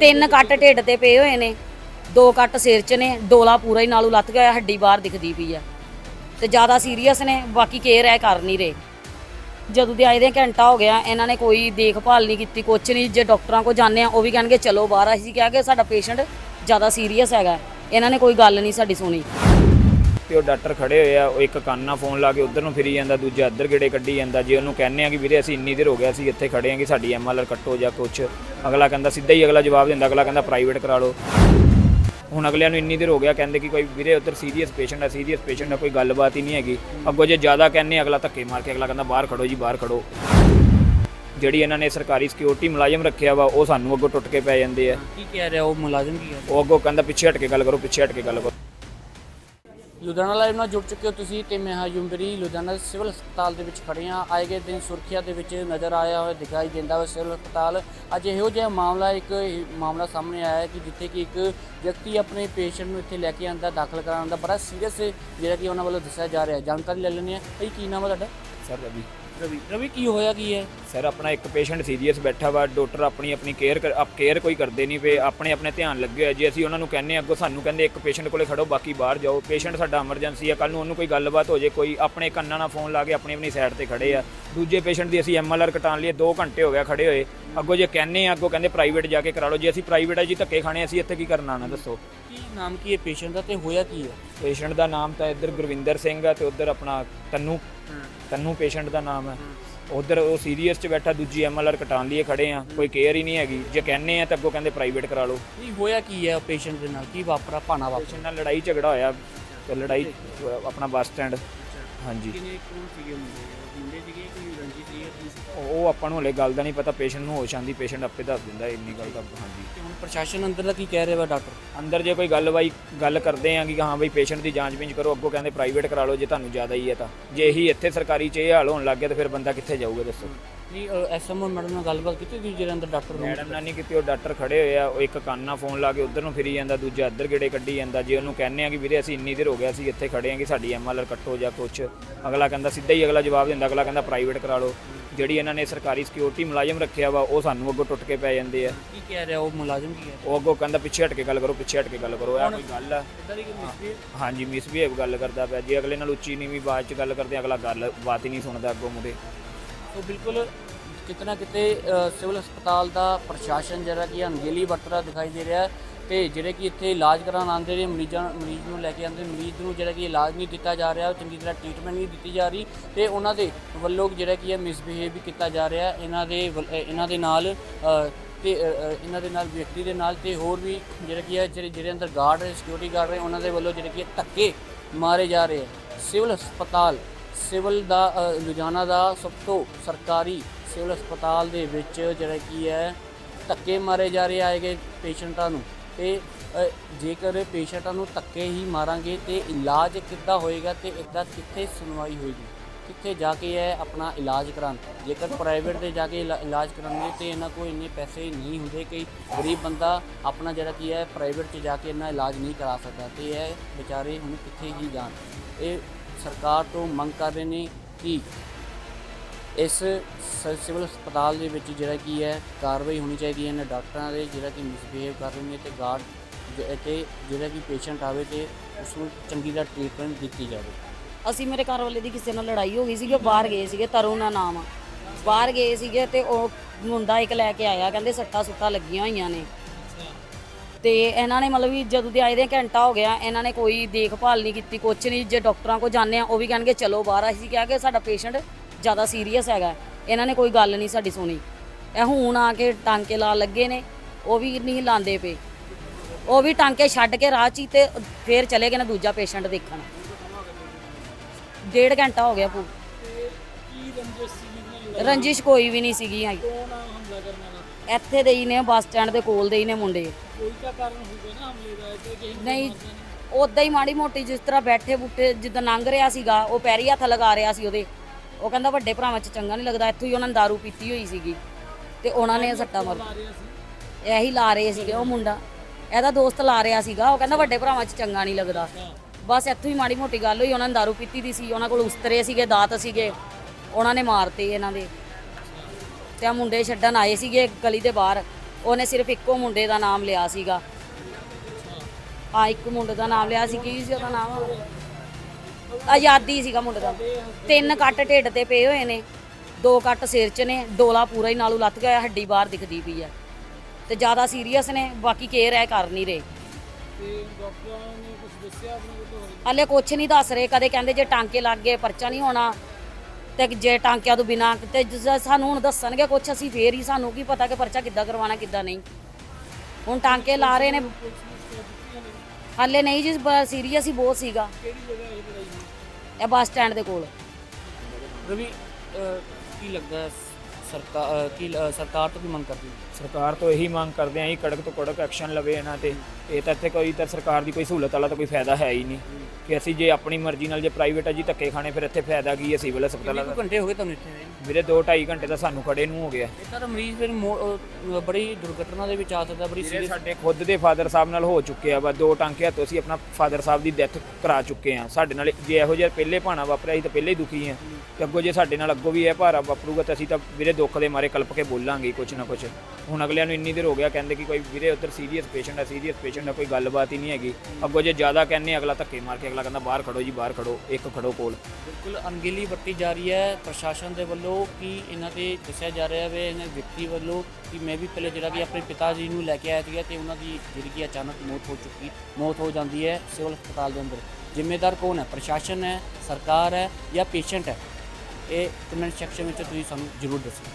ਤਿੰਨ ਕੱਟ ਢਿੱਡ ਤੇ ਪਏ ਹੋਏ ਨੇ, ਦੋ ਕੱਟ ਸਿਰ 'ਚ ਨੇ, ਡੋਲਾ ਪੂਰਾ ਹੀ ਨਾਲੋਂ ਲੱਤ ਗਿਆ, ਹੱਡੀ ਬਾਹਰ ਦਿਖਦੀ ਪਈ ਆ। ਤੇ ਜ਼ਿਆਦਾ ਸੀਰੀਅਸ ਨੇ, ਬਾਕੀ ਕੇਅਰ ਐ ਕਰ ਨਹੀਂ ਰਹੇ। ਜਦੋਂ ਦੇ ਆਏ ਦੇ ਘੰਟਾ ਹੋ ਗਿਆ, ਇਹਨਾਂ ਨੇ ਕੋਈ ਦੇਖਭਾਲ ਨਹੀਂ ਕੀਤੀ, ਕੁਛ ਨਹੀਂ, ਜੇ ਡਾਕਟਰਾਂ ਕੋ ਜਾਂਦੇ ਆ, ਉਹ ਵੀ ਕਹਿਣਗੇ, ਚਲੋ ਬਾਹਰ ਅਸੀਂ ਕਿਹਾ ਕਿ ਸਾਡਾ ਪੇਸ਼ੈਂਟ ਜ਼ਿਆਦਾ ਸੀਰੀਅਸ ਹੈਗਾ। ਇਹਨਾਂ ਨੇ ਕੋਈ ਗੱਲ ਨਹੀਂ ਸਾਡੀ ਸੁਣੀ। ਤੇ ਉਹ ਡਾਕਟਰ ਖੜੇ ਹੋਏ ਆ ਉਹ ਇੱਕ ਕੰਨ ਨਾਲ ਫੋਨ ਲਾ ਕੇ ਉਧਰ ਨੂੰ ਫਿਰੀ ਜਾਂਦਾ ਦੂਜਾ ਇੱਧਰ ਗੇੜੇ ਕੱਢੀ ਜਾਂਦਾ। ਜੇ ਉਹਨੂੰ ਕਹਿੰਨੇ ਆ ਕਿ ਵੀਰੇ ਅਸੀਂ ਇੰਨੀ ਦੇਰ ਹੋ ਗਿਆ ਅਸੀਂ ਇੱਥੇ ਖੜੇ ਆ ਕਿ ਸਾਡੀ ਐਮਐਲਆਰ ਕੱਟੋ ਜਾਂ ਕੁਛ। ਅਗਲਾ ਕਹਿੰਦਾ ਸਿੱਧਾ ਹੀ ਅਗਲਾ ਜਵਾਬ ਦਿੰਦਾ ਅਗਲਾ ਕਹਿੰਦਾ ਪ੍ਰਾਈਵੇਟ ਕਰਾ ਲਓ। ਹੁਣ ਅਗਲਿਆਂ ਨੂੰ ਇੰਨੀ ਦੇਰ ਹੋ ਗਿਆ ਕਹਿੰਦੇ ਕਿ ਕੋਈ ਵੀਰੇ ਉੱਧਰ ਸੀਰੀਅਸ ਪੇਸ਼ੈਂਟ ਹੈ ਸੀਰੀਅਸ ਪੇਸ਼ੈਂਟ ਹੈ ਕੋਈ ਗੱਲਬਾਤ ਹੀ ਨਹੀਂ ਹੈਗੀ। ਅੱਗੋਂ ਜੇ ਜ਼ਿਆਦਾ ਕਹਿੰਨੇ ਅਗਲਾ ਧੱਕੇ ਮਾਰ ਕੇ ਅਗਲਾ ਕਹਿੰਦਾ ਬਾਹਰ ਖੜੋ ਜੀ ਬਾਹਰ ਖੜੋ। ਜਿਹੜੀ ਇਹਨਾਂ ਨੇ ਸਰਕਾਰੀ ਸਿਕਿਉਰਿਟੀ ਮੁਲਾਜ਼ਮ ਰੱਖਿਆ ਵਾ ਉਹ ਸਾਨੂੰ ਅੱਗੋਂ ਟੁੱਟ ਕੇ ਪੈ ਜਾਂਦੇ ਆ। ਕੀ ਕਹਿ ਰਿਹਾ ਉਹ ਮੁਲਾਜ਼ਮ ਕੀ ਉਹ ਅੱਗੋਂ ਕਹਿੰਦਾ ਪਿੱਛੇ ਹਟ ਕੇ ਗੱਲ ਕਰੋ ਪਿੱਛੇ ਹਟ ਕੇ ਗੱਲ ਕਰੋ। ਲੁਧਿਆਣਾ ਲਾਈਵ ਨਾਲ ਜੁੜ ਚੁੱਕੇ ਹੋ ਤੁਸੀਂ ਤੇ ਮੈਂ ਹਾਂ ਯੂਮਬਰੀ ਲੁਧਿਆਣਾ ਸਿਵਲ ਹਸਪਤਾਲ ਦੇ ਵਿੱਚ ਖੜੇ ਹਾਂ। ਆਏ ਗਏ ਦਿਨ ਸੁਰੱਖਿਆ ਦੇ ਵਿੱਚ ਨਜ਼ਰ ਆਇਆ ਹੋਇਆ ਦਿਖਾਈ ਦਿੰਦਾ ਹੋਇਆ ਸਿਵਲ ਹਸਪਤਾਲ। ਅੱਜ ਇਹੋ ਜਿਹਾ ਮਾਮਲਾ ਇੱਕ ਮਾਮਲਾ ਸਾਹਮਣੇ ਆਇਆ ਹੈ ਕਿ ਜਿੱਥੇ ਕਿ ਇੱਕ ਵਿਅਕਤੀ ਆਪਣੇ ਪੇਸ਼ੈਂਟ ਨੂੰ ਇੱਥੇ ਲੈ ਕੇ ਆਂਦਾ ਦਾਖਲ ਕਰਾਉਣ ਦਾ ਬੜਾ ਸੀਰੀਅਸ ਜਿਹੜਾ ਕਿ ਉਹਨਾਂ ਵੱਲੋਂ ਦੱਸਿਆ ਜਾ ਰਿਹਾ ਜਾਣਕਾਰੀ ਲੈ ਲੈਂਦੇ ਹਾਂ। ਭਾਈ ਕੀ ਨਾਮ ਹੈ ਤੁਹਾਡਾ? ਸਰ ਰਵੀ। ਰਵੀ। ਰਵੀ ਕੀ ਹੋਇਆ ਕੀ ਹੈ? ਸਰ ਆਪਣਾ ਇੱਕ ਪੇਸ਼ੈਂਟ ਸੀਰੀਅਸ ਬੈਠਾ ਵਾ ਡਾਕਟਰ ਆਪਣੀ ਆਪਣੀ ਕੇਅਰ ਆਪ ਕੇਅਰ ਕੋਈ ਕਰਦੇ ਨਹੀਂ ਪਏ ਆਪਣੇ ਆਪਣੇ ਧਿਆਨ ਲੱਗੇ ਹੋਏ ਜੇ। ਅਸੀਂ ਉਹਨਾਂ ਨੂੰ ਕਹਿੰਨੇ ਅੱਗੋਂ ਸਾਨੂੰ ਕਹਿੰਦੇ ਇੱਕ ਪੇਸ਼ੈਂਟ ਕੋਲੇ ਖੜੋ ਬਾਕੀ ਬਾਹਰ ਜਾਓ। ਪੇਸ਼ੈਂਟ ਸਾਡਾ ਐਮਰਜੈਂਸੀ ਆ ਕੱਲ ਨੂੰ ਉਹਨੂੰ ਕੋਈ ਗੱਲਬਾਤ ਹੋ ਜੇ ਕੋਈ ਆਪਣੇ ਕੰਨਾਂ ਨਾਲ ਫੋਨ ਲਾ ਕੇ ਆਪਣੀ ਆਪਣੀ ਸਾਈਡ ਤੇ ਖੜੇ ਆ। ਦੂਜੇ ਪੇਸ਼ੈਂਟ ਦੀ ਅਸੀਂ ਐਮਐਲਆਰ ਕਟਾਉਣ ਲਈ 2 ਘੰਟੇ ਹੋ ਗਿਆ ਖੜੇ ਹੋਏ। ਅੱਗੋਂ ਜੇ ਕਹਿੰਨੇ ਆ ਅੱਗੋਂ ਕਹਿੰਦੇ ਪ੍ਰਾਈਵੇਟ ਜਾ ਕੇ ਕਰਾ ਲਓ। ਜੇ ਅਸੀਂ ਪ੍ਰਾਈਵੇਟ ਆ ਜੀ ਧੱਕੇ ਖਾਣੇ ਅਸੀਂ ਇੱਥੇ ਕੀ ਕਰਨਾ ਨਾ ਦੱਸੋ? ਕੀ ਨਾਮ ਕੀ ਹੈ ਪੇਸ਼ੈਂਟ ਦਾ ਤੇ ਹੋਇਆ ਕੀ ਹੈ? ਪੇਸ਼ੈਂਟ ਦਾ ਨਾਮ ਤਾਂ ਇੱਧਰ ਗੁਰਵਿੰਦਰ ਸਿੰਘ ਆ ਤੇ ਉੱਧਰ ਆਪਣਾ ਤੰਨੂ। ਤੰਨੂ ਪੇਸ਼ੈਂਟ ਦਾ ਨਾਮ ਹੈ। ਉਧਰ ਉਹ ਸੀਰੀਅਸ 'ਚ ਬੈਠਾ ਦੂਜੀ ਐਮਐਲਆਰ ਕਟਾਉਣ ਲਈ ਖੜੇ ਆ ਕੋਈ ਕੇਅਰ ਹੀ ਨਹੀਂ ਹੈਗੀ। ਜੇ ਕਹਿੰਨੇ ਆ ਤਾਂ ਅੱਗੋਂ ਕਹਿੰਦੇ ਪ੍ਰਾਈਵੇਟ ਕਰਾ ਲਓ। ਕੀ ਹੋਇਆ ਕੀ ਹੈ ਪੇਸ਼ੈਂਟ ਦੇ ਨਾਲ? ਕੀ ਵਾਪਰਾ ਭਾਣਾ ਵਾਪਰਾ? ਪੇਸ਼ੈਂਟ ਨਾਲ ਲੜਾਈ ਝਗੜਾ ਹੋਇਆ ਤੇ ਲੜਾਈ ਆਪਣਾ ਬੱਸ ਸਟੈਂਡ ਹਾਂਜੀ। ਕਿਨੇ ਕੌਣ ਸੀਗੇ ਮੁੰਡੇ? ਮੁੰਡੇ ਸੀਗੇ ਕੋਈ ਰੰਜੀ ਸੀਗੇ ਕੀ ਸੀ? ਉਹ ਆਪਾਂ ਨੂੰ ਹਲੇ ਗੱਲ ਦਾ ਨਹੀਂ ਪਤਾ ਪੇਸ਼ੈਂਟ ਨੂੰ ਹੋਸ਼ ਆਂਦੀ ਪੇਸ਼ੈਂਟ ਆਪੇ ਦੱਸ ਦਿੰਦਾ ਇੰਨੀ ਗੱਲ ਤਾਂ ਹਾਂਜੀ। ਤੇ ਹੁਣ ਪ੍ਰਸ਼ਾਸਨ ਅੰਦਰ ਦਾ ਕੀ ਕਹਿ ਰਿਹਾ ਵਾ ਡਾਕਟਰ ਅੰਦਰ ਜੇ ਕੋਈ ਗੱਲ ਬਾਈ ਗੱਲ ਕਰਦੇ ਆ ਕਿ ਹਾਂ ਬਈ ਪੇਸ਼ੈਂਟ ਦੀ ਜਾਂਚ ਬਿੰਚ ਕਰੋ ਅੱਗੋਂ ਕਹਿੰਦੇ ਪ੍ਰਾਈਵੇਟ ਕਰਾ ਲਓ ਜੇ ਤੁਹਾਨੂੰ ਜ਼ਿਆਦਾ ਹੀ ਹੈ ਤਾਂ। ਜੇ ਇਹੀ ਇੱਥੇ ਸਰਕਾਰੀ 'ਚ ਇਹ ਹਾਲ ਹੋਣ ਲੱਗ ਗਿਆ ਤਾਂ ਫਿਰ ਬੰਦਾ ਕਿੱਥੇ ਜਾਊਗਾ ਦੱਸੋ। ਨਹੀਂ ਐਸਐਮਓ ਮੈਡਮ ਨਾਲ ਗੱਲਬਾਤ ਕੀਤੀ ਤੁਸੀਂ ਜਿਹੜੇ ਅੰਦਰ ਡਾਕਟਰ ਨੂੰ? ਮੈਡਮ ਨਾਲ ਨਹੀਂ ਕੀਤੀ ਉਹ ਡਾਕਟਰ ਖੜੇ ਹੋਏ ਆ ਉਹ ਇੱਕ ਕੰਨ ਨਾਲ ਫੋਨ ਲਾ ਕੇ ਉਧਰ ਨੂੰ ਫਿਰੀ ਜਾਂਦਾ ਦੂਜਾ ਇੱਧਰ ਗੇੜੇ ਕੱਢੀ ਜਾਂਦਾ। ਜੇ ਉਹਨੂੰ ਕਹਿੰਨੇ ਆ ਕਿ ਵੀਰੇ ਅਸੀਂ ਇੰਨੀ ਦੇਰ ਹੋ ਗਿਆ ਅਸੀਂ ਇੱਥੇ ਖੜੇ ਆ ਕਿ ਸਾਡੀ ਐਮਐਲਆਰ ਕੱਟੋ ਜਾਂ ਕੁਛ ਅਗਲਾ ਕਹਿੰਦਾ ਸਿੱਧਾ ਹੀ ਅਗਲਾ ਜਵਾਬ ਦਿੰਦਾ ਅਗਲਾ ਕਹਿੰਦਾ ਪ੍ਰਾਈਵੇਟ ਕਰਾ ਲਓ। ਜਿਹੜੀ ਇਹਨਾਂ ਨੇ ਸਰਕਾਰੀ ਸਿਕਿਉਰਿਟੀ ਮੁਲਾਜ਼ਮ ਰੱਖਿਆ ਵਾ ਉਹ ਸਾਨੂੰ ਅੱਗੋਂ ਟੁੱਟ ਕੇ ਪੈ ਜਾਂਦੇ ਆ। ਕੀ ਕਹਿ ਰਿਹਾ ਉਹ ਮੁਲਾਜ਼ਮ ਕੀ ਹੈ? ਉਹ ਅੱਗੋਂ ਕਹਿੰਦਾ ਪਿੱਛੇ ਹਟ ਕੇ ਗੱਲ ਕਰੋ ਪਿੱਛੇ ਹਟ ਕੇ ਗੱਲ ਕਰੋ ਇਹ ਕੋਈ ਗੱਲ ਆ। ਇਦਾਂ ਦੀ ਮਿਸਟਰੀ ਹਾਂਜੀ ਮਿਸਬੀਹੇਵ ਗੱਲ ਕਰਦਾ ਪਿਆ। ਜੇ ਅਗਲੇ ਨਾਲ ਉੱਚੀ ਨੀਵੀਂ ਬਾਤ 'ਚ ਗੱਲ ਕਰਦੇ ਅਗਲਾ ਗੱਲ ਬਾਤ ਹੀ ਨਹੀਂ ਸੁਣਦਾ ਅੱਗੋਂ ਮੁੰਡੇ। ਸੋ ਬਿਲਕੁਲ ਕਿਤੇ ਨਾ ਕਿਤੇ ਸਿਵਲ ਹਸਪਤਾਲ ਦਾ ਪ੍ਰਸ਼ਾਸਨ ਜਿਹੜਾ ਕਿ ਅਣਗਹਿਲੀ ਵਰਤਦਾ ਦਿਖਾਈ ਦੇ ਰਿਹਾ ਹੈ ਤੇ ਜਿਹੜੇ ਕਿ ਇੱਥੇ ਇਲਾਜ ਕਰਾਉਣ ਆਉਂਦੇ ਨੇ ਮਰੀਜ਼ਾਂ ਮਰੀਜ਼ ਨੂੰ ਲੈ ਕੇ ਆਉਂਦੇ ਮਰੀਜ਼ ਨੂੰ ਜਿਹੜਾ ਕਿ ਇਲਾਜ ਨਹੀਂ ਦਿੱਤਾ ਜਾ ਰਿਹਾ ਚੰਗੀ ਤਰ੍ਹਾਂ ਟ੍ਰੀਟਮੈਂਟ ਨਹੀਂ ਦਿੱਤੀ ਜਾ ਰਹੀ ਤੇ ਉਹਨਾਂ ਦੇ ਵੱਲੋਂ ਜਿਹੜਾ ਕਿ ਹੈ ਮਿਸਬਿਹੇਵ ਵੀ ਕੀਤਾ ਜਾ ਰਿਹਾ ਇਹਨਾਂ ਦੇ ਵੱਲ- ਇਹਨਾਂ ਦੇ ਨਾਲ ਅ, ਤੇ ਇਹਨਾਂ ਦੇ ਨਾਲ ਵਿਅਕਤੀ ਦੇ ਨਾਲ ਤੇ ਹੋਰ ਵੀ ਜਿਹੜਾ ਕਿ ਹੈ ਜਿਹੜੇ ਜਿਹੜੇ ਅੰਦਰ ਗਾਰਡ ਹੈ ਸਿਕਿਉਰਿਟੀ ਗਾਰਡ ਰਹੇ ਉਹਨਾਂ ਦੇ ਵੱਲੋਂ ਜਿਹੜੇ ਕਿ ਧੱਕੇ ਮਾਰੇ ਜਾ ਰਹੇ ਹੈ। ਸਿਵਲ ਹਸਪਤਾਲ ਸਿਵਲ ਦਾ ਅ, ਲੁਧਿਆਣਾ ਦਾ ਸਭ ਤੋਂ ਸਰਕਾਰੀ ਸਿਵਲ ਹਸਪਤਾਲ ਦੇ ਵਿੱਚ ਜਿਹੜਾ ਕੀ ਹੈ ਧੱਕੇ ਮਾਰੇ ਜਾ ਰਹੇ ਆਏਗੇ ਪੇਸ਼ੈਂਟਾਂ ਨੂੰ। ਤੇ ਜੇਕਰ ਪੇਸ਼ੈਂਟਾਂ ਨੂੰ ਧੱਕੇ ਹੀ ਮਾਰਾਂਗੇ ਤੇ ਇਲਾਜ ਕਿੱਦਾਂ ਹੋਏਗਾ ਤੇ ਇੱਦਾਂ ਕਿੱਥੇ ਸੁਣਵਾਈ ਹੋਏਗੀ? ਕਿੱਥੇ ਜਾ ਕੇ ਇਹ ਆਪਣਾ ਇਲਾਜ ਕਰਾਉਣ? ਜੇਕਰ ਪ੍ਰਾਈਵੇਟ 'ਤੇ ਜਾ ਕੇ ਇਲਾ- ਇਲਾਜ ਕਰਾਂਗੇ ਤੇ ਇਹਨਾਂ ਕੋਲ ਇੰਨੇ ਪੈਸੇ ਨਹੀਂ ਹੁੰਦੇ ਕਿ ਗਰੀਬ ਬੰਦਾ ਆਪਣਾ ਜਿਹੜਾ ਕੀ ਹੈ ਪ੍ਰਾਈਵੇਟ 'ਚ ਜਾ ਕੇ ਇਹਨਾਂ ਇਲਾਜ ਨਹੀਂ ਕਰਾ ਸਕਦਾ। ਤੇ ਇਹ ਵਿਚਾਰੇ ਹੁਣ ਕਿੱਥੇ ਹੀ ਜਾਣ? ਇਹ ਸਰਕਾਰ ਤੋਂ ਮੰਗ ਕਰ ਰਹੇ ਨੇ ਕਿ ਇਸ ਸ- ਸਿਵਲ ਹਸਪਤਾਲ ਦੇ ਵਿੱਚ ਜਿਹੜਾ ਕੀ ਹੈ, ਕਾਰਵਾਈ ਹੋਣੀ ਚਾਹੀਦੀ ਹੈ। ਇਹਨਾਂ ਡਾਕਟਰਾਂ ਦੇ ਜਿਹੜਾ ਕਿ ਮਿਸਬਿਹੇਵ ਕਰ ਰਹੇ ਨੇ ਤੇ ਗਾਰਡ ਜ- ਤੇ ਜਿਹੜਾ ਕਿ ਪੇਸ਼ੈਂਟ ਆਵੇ ਤੇ ਉਸ ਨੂੰ ਚੰਗੀ ਤਰ੍ਹਾਂ ਟ੍ਰੀਟਮੈਂਟ ਦਿੱਤੀ ਜਾਵੇ। ਅਸੀਂ ਮੇਰੇ ਘਰ ਵਾਲੇ ਦੀ ਕਿਸੇ ਨਾਲ ਲੜਾਈ ਹੋ ਗਈ ਸੀਗੀ, ਉਹ ਬਾਹਰ ਗਏ ਸੀਗੇ ਤਰੁਣ ਦਾ ਨਾਮ। ਬਾਹਰ ਗਏ ਸੀਗੇ ਤੇ ਉਹ ਮੁੰਡਾ ਇੱਕ ਲੈ ਕੇ ਆਇਆ, ਕਹਿੰਦੇ ਸੱਟਾਂ ਸੁੱਟਾਂ ਲੱਗੀਆਂ ਹੋਈਆਂ ਨੇ। ਤੇ ਇਹਨਾਂ ਨੇ ਮਤਲਬ ਵੀ ਜਦੋਂ ਦੇ ਆਏ ਦੇ ਘੰਟਾ ਹੋ ਗਿਆ ਇਹਨਾਂ ਨੇ ਕੋਈ ਦੇਖਭਾਲ ਨਹੀਂ ਕੀਤੀ ਕੁਛ ਨਹੀਂ ਜੇ ਡਾਕਟਰਾਂ ਕੋ ਜਾਂਦੇ ਆ ਉਹ ਵੀ ਕਹਿਣਗੇ ਚਲੋ ਬਾਹਰ ਅਸੀਂ ਕਿਹਾ ਕਿ ਸਾਡਾ ਪੇਸ਼ੈਂਟ ਜ਼ਿਆਦਾ ਸੀਰੀਅਸ ਹੈਗਾ। ਇਹਨਾਂ ਨੇ ਕੋਈ ਗੱਲ ਨਹੀਂ ਸਾਡੀ ਸੁਣੀ। ਇਹ ਹੁਣ ਆ ਕੇ ਟਾਂਕੇ ਲਾ ਲੱਗੇ ਨੇ ਉਹ ਵੀ ਨਹੀਂ ਲਾਉਂਦੇ ਪਏ। ਉਹ ਵੀ ਟਾਂਕੇ ਛੱਡ ਕੇ ਰਾਹ 'ਚ ਹੀ ਤੇ ਫੇਰ ਚਲੇ ਗਏ ਨੇ ਦੂਜਾ ਪੇਸ਼ੈਂਟ ਦੇਖਣ। ਡੇਢ ਘੰਟਾ ਹੋ ਗਿਆ ਪੂ ਰੰਜਿਸ਼ ਕੋਈ ਵੀ ਨਹੀਂ ਸੀਗੀ ਆਈ। ਇੱਥੇ ਦੇ ਹੀ ਨੇ ਬੱਸ ਸਟੈਂਡ ਦੇ ਕੋਲ ਦੇ ਹੀ ਨੇ ਮੁੰਡੇ। ਕੋਈ ਤਾਂ ਕਾਰਨ ਹੋਊਗਾ ਨਾ ਹਮਲੇ ਦਾ ਨਹੀਂ ਉਦਾਂ ਹੀ ਮਾੜੀ ਮੋਟੀ ਜਿਸ ਤਰ੍ਹਾਂ ਬੈਠੇ ਬੁੱਠੇ ਜਿੱਦਾਂ ਲੰਘ ਰਿਹਾ ਸੀਗਾ ਉਹ ਪੈਰੀ ਹੱਥ ਲਗਾ ਰਿਹਾ ਸੀ ਉਹਦੇ। ਉਹ ਕਹਿੰਦਾ ਵੱਡੇ ਭਰਾਵਾਂ 'ਚ ਚੰਗਾ ਨਹੀਂ ਲੱਗਦਾ ਇੱਥੋਂ ਹੀ ਉਹਨਾਂ ਨੇ ਦਾਰੂ ਪੀਤੀ ਹੋਈ ਸੀਗੀ। ਤੇ ਉਹਨਾਂ ਨੇ ਸੱਟਾ ਮਾਰ ਇਹੀ ਲਾ ਰਹੇ ਸੀਗੇ ਉਹ ਮੁੰਡਾ। ਇਹਦਾ ਦੋਸਤ ਲਾ ਰਿਹਾ ਸੀਗਾ ਉਹ ਕਹਿੰਦਾ ਵੱਡੇ ਭਰਾਵਾਂ 'ਚ ਚੰਗਾ ਨਹੀਂ ਲੱਗਦਾ। ਬਸ ਇੱਥੋਂ ਹੀ ਮਾੜੀ ਮੋਟੀ ਗੱਲ ਹੋਈ ਉਹਨਾਂ ਨੇ ਦਾਰੂ ਪੀਤੀ ਦੀ ਸੀ ਉਹਨਾਂ ਕੋਲ ਉਸਤਰੇ ਸੀਗੇ ਦਾਤ ਸੀਗੇ ਉਹਨਾਂ ਨੇ ਮਾਰਤੇ ਇਹਨਾਂ ਦੇ। ਤੇ ਆ ਮੁੰਡੇ ਛੱਡਣ ਆਏ ਸੀਗੇ ਗਲੀ ਦੇ ਬਾਹਰ। ਉਹਨੇ ਸਿਰਫ ਇੱਕੋ ਮੁੰਡੇ ਦਾ ਨਾਮ ਲਿਆ ਸੀਗਾ। ਹਾਂ ਇੱਕ ਮੁੰਡੇ ਦਾ ਨਾਮ ਲਿਆ ਸੀ। ਕੀ ਸੀ ਉਹਦਾ ਨਾਮ? ਆਜ਼ਾਦੀ ਸੀਗਾ ਮੁੰਡੇ ਦਾ। ਤਿੰਨ ਕੱਟ ਢਿੱਡ ਤੇ ਪਏ ਹੋਏ ਨੇ। ਦੋ ਕੱਟ ਸਿਰ 'ਚ ਨੇ। ਡੋਲਾ ਪੂਰਾ ਹੀ ਨਾਲੋਂ ਲੱਥ ਗਿਆ। ਹੱਡੀ ਬਾਹਰ ਦਿਖਦੀ ਪਈ ਆ। ਤੇ ਜ਼ਿਆਦਾ ਸੀਰੀਅਸ ਨੇ। ਬਾਕੀ ਕੇਅਰ ਐ ਕਰ ਨਹੀਂ ਰਹੇ। ਕੁਝ ਹਲੇ ਕੁਛ ਨਹੀਂ ਦੱਸ ਰਹੇ। ਕਦੇ ਕਹਿੰਦੇ ਜੇ ਟਾਂਕੇ ਲੱਗ ਗਏ ਪਰਚਾ ਨਹੀਂ ਹੋਣਾ। ਤੇ ਜੇ ਟਾਂਕਿਆਂ ਤੋਂ ਬਿਨਾ ਤੇ ਜਿਸ- ਸਾਨੂੰ ਹੁਣ ਦੱਸਣਗੇ ਕੁਛ ਅਸੀਂ ਫੇਰ ਹੀ ਸਾਨੂੰ ਕੀ ਪਤਾ ਕਿ ਪਰਚਾ ਕਿੱਦਾਂ ਕਰਵਾਉਣਾ ਕਿੱਦਾਂ ਨਹੀਂ। ਹੁਣ ਟਾਂਕੇ ਲਾ ਰਹੇ ਨੇ। ਹਾਲੇ ਨਹੀਂ ਜੀ ਸੀਰੀਅਸ ਹੀ ਬਹੁਤ ਸੀਗਾ। ਇਹ ਬੱਸ ਸਟੈਂਡ ਦੇ ਕੋਲ। ਰਵੀ ਅ, ਕੀ ਲੱਗਦਾ ਹੈ ਸਰਕਾਰ ਕੀ ਅ, ਸਰਕਾਰ ਤੋਂ ਵੀ ਮੰਗ ਕਰਦੀ ਹੈ? ਸਰਕਾਰ ਤੋਂ ਇਹੀ ਮੰਗ ਕਰਦੇ ਆਂ ਜੀ ਕੜਕ ਤੋਂ ਕੜਕ ਐਕਸ਼ਨ ਲਵੇ ਇਹਨਾਂ ਤੇ। ਇਹ ਤਾਂ ਇੱਥੇ ਕੋਈ ਤਾਂ ਸਰਕਾਰ ਦੀ ਕੋਈ ਸਹੂਲਤ ਵਾਲਾ ਤਾਂ ਕੋਈ ਫਾਇਦਾ ਹੈ ਹੀ ਨਹੀਂ। ਕਿ ਅਸੀਂ ਜੇ ਆਪਣੀ ਮਰਜ਼ੀ ਨਾਲ ਜੇ ਪ੍ਰਾਈਵੇਟ ਆ ਜੀ ਧੱਕੇ ਖਾਣੇ ਫਿਰ ਇੱਥੇ ਫਾਇਦਾ ਕੀ ਹੈ? ਸਿਵਲ ਹਸਪਤਾਲਾਂ ਦਾ। ਘੰਟੇ ਹੋ ਗਏ ਤੁਹਾਨੂੰ ਇੱਥੇ ਆਏ ਨੂੰ? ਵੀਰੇ 2 2.5 ਘੰਟੇ ਤਾਂ ਸਾਨੂੰ ਖੜੇ ਨੂੰ ਹੋ ਗਿਆ। ਇਹ ਤਾਂ ਮਰੀਜ਼ ਫਿਰ ਮੋ- ਬੜੀ ਦੁਰਘਟਨਾ ਦੇ ਵਿੱਚ ਆ ਸਕਦਾ ਬੜੀ ਸੀਰੀਅਸ ਸਾਡੇ ਖੁਦ ਦੇ ਫਾਦਰ ਸਾਹਿਬ ਨਾਲ ਹੋ ਚੁੱਕਿਆ ਵਾ ਦੋ ਟਾਂਕੇ ਹੱਥੋਂ ਅਸੀਂ ਆਪਣਾ ਫਾਦਰ ਸਾਹਿਬ ਦੀ ਡੈਥ ਕਰਾ ਚੁੱਕੇ ਆ। ਸਾਡੇ ਨਾਲ ਜੇ ਇਹੋ ਜਿਹਾ ਪਹਿਲੇ ਭਾਣਾ ਵਾਪਰਿਆ ਸੀ ਤਾਂ ਪਹਿਲੇ ਹੀ ਦੁਖੀ ਆ। ਤੇ ਅੱਗੋਂ ਜੇ ਸਾਡੇ ਨਾਲ ਅੱਗੋਂ ਵੀ ਇਹ ਭਾਰਾ ਵਾਪਰੂਗਾ ਤਾਂ ਅਸੀਂ ਤਾਂ ਵੀਰੇ ਦੁੱਖ ਦੇ ਮਾਰੇ ਕਲਪ ਕੇ ਬੋਲਾਂਗੇ ਕੁਛ ਨਾ ਕੁਛ। ਹੁਣ ਅਗਲਿਆਂ ਨੂੰ ਇੰਨੀ ਦੇਰ ਹੋ ਗਿਆ ਕਹਿੰਦੇ ਕਿ ਕੋਈ ਵੀਰੇ ਉੱਧਰ ਸੀਰੀਅਸ ਪੇਸ਼ੈਂਟ ਹੈ ਸੀਰੀਅਸ ਪੇਸ਼ੈਂਟ ਹੈ ਕੋਈ ਗੱਲਬਾਤ ਹੀ ਨਹੀਂ ਹੈਗੀ। ਅੱਗੋਂ ਜੇ ਜ਼ਿਆਦਾ ਕਹਿੰਨੇ ਅਗਲਾ ਧੱਕੇ ਮਾਰ ਕੇ ਅਗਲਾ ਕਹਿੰਦਾ, ਬਾਹਰ ਖੜੋ ਜੀ, ਬਾਹਰ ਖੜੋ, ਇੱਕ ਖੜੋ ਕੋਲ। ਬਿਲਕੁਲ ਅਣਗਹਿਲੀ ਵਰਤੀ ਜਾ ਰਹੀ ਹੈ ਪ੍ਰਸ਼ਾਸਨ ਦੇ ਵੱਲੋਂ ਕਿ ਇਹਨਾਂ ਤੇ ਦੱਸਿਆ ਜਾ ਰਿਹਾ ਹੈ ਇਹਨਾਂ ਵਿਅਕਤੀ ਵੱਲੋਂ ਕਿ ਮੈਂ ਵੀ ਪਹਿਲੇ ਜਿਹੜਾ ਕਿ ਆਪਣੇ ਪਿਤਾ ਜੀ ਨੂੰ ਲੈ ਕੇ ਆਇਆ ਸੀਗਾ ਤੇ ਉਹਨਾਂ ਦੀ ਜਿਹੜੀ ਕਿ ਅਚਾਨਕ ਮੌਤ ਹੋ ਚੁੱਕੀ, ਮੌਤ ਹੋ ਜਾਂਦੀ ਹੈ ਸਿਵਲ ਹਸਪਤਾਲ ਦੇ ਅੰਦਰ। ਜ਼ਿੰਮੇਦਾਰ ਕੌਣ ਹੈ? ਪ੍ਰਸ਼ਾਸਨ ਹੈ, ਸਰਕਾਰ ਹੈ ਜਾਂ ਪੇਸ਼ੈਂਟ ਹੈ? ਇਹ ਕਮੈਂਟ ਸੈਕਸ਼ਨ ਵਿੱਚ ਤੁਸੀਂ ਸਾਨੂੰ ਜ਼ਰੂਰ ਦੱਸੋ।